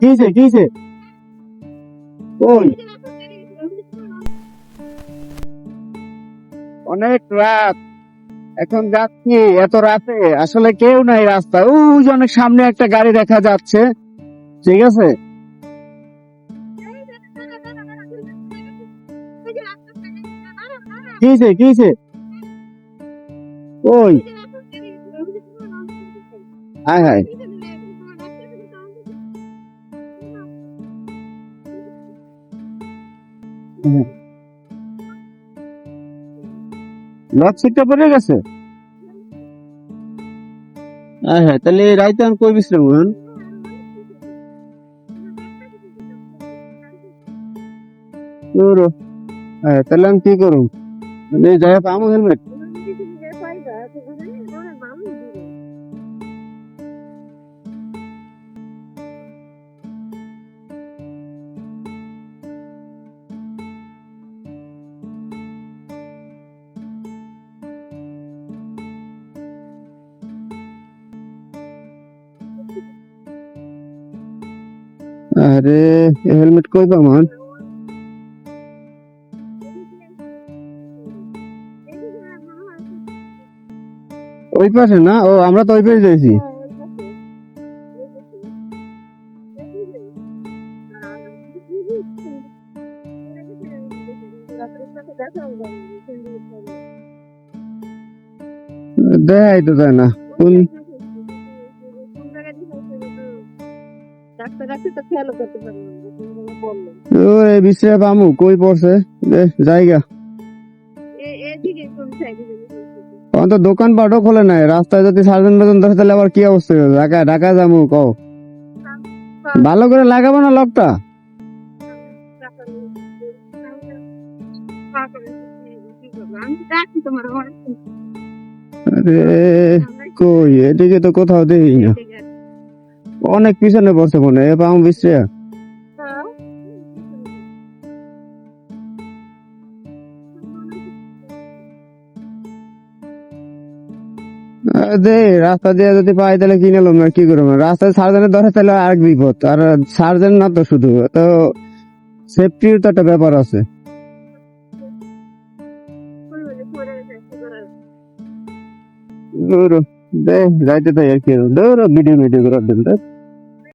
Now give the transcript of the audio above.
কিছে কিছে ওই অনেক রাত। এখন যাচ্ছি এত রাতে, আসলে কেউ নাই রাস্তায়। ওই অনেক সামনে একটা গাড়ি দেখা যাচ্ছে। ঠিক আছে? হায় হায়। লক সিটটা পড়ে গেছে? হ্যাঁ হ্যাঁ তাহলে রাইতে আমি কই বিশ্রাম করুন হ্যাঁ তাহলে আমি কি করুন মানে যাই হোক আমার হেলমেট আরে হেলমেট কই পামান ওই পাশে না? ও, আমরা তো ওই পাশে যাইছি। দেখাই তো যায় না ডাক্তার ডাক্তার তো খেয়ালও করতে পারলাম না তুমি যেন বলল ও এই বিশ্রাম পামু কই পড়ছে জায়গা এ- এদিকে কোন সাইডে আমার তো দোকান পাটও খোলে নাই রাস্তায় যদি সার্জন বেতন ধরে তাহলে আবার কি অবস্থা ঢাকা ঢাকা যাব কও ভালো করে লাগাবো না লকটা। আরে কই এদিকে তো কোথাও দেখি না অনেক পিছনে পড়ছে মনে হয়। পাম বিশ্রাম দে, রাস্তা দিয়ে যদি পাই তাহলে কিনে নিলাম না কি করব? রাস্তায় সার্জেনের ধরে তাহলে আর বিপদ। আর সার্জেন না তো শুধু, তো সেফটির তো একটা ব্যাপার আছে। দে যাইতে তাই আর কি। ভিডিও ভিডিও করার দিন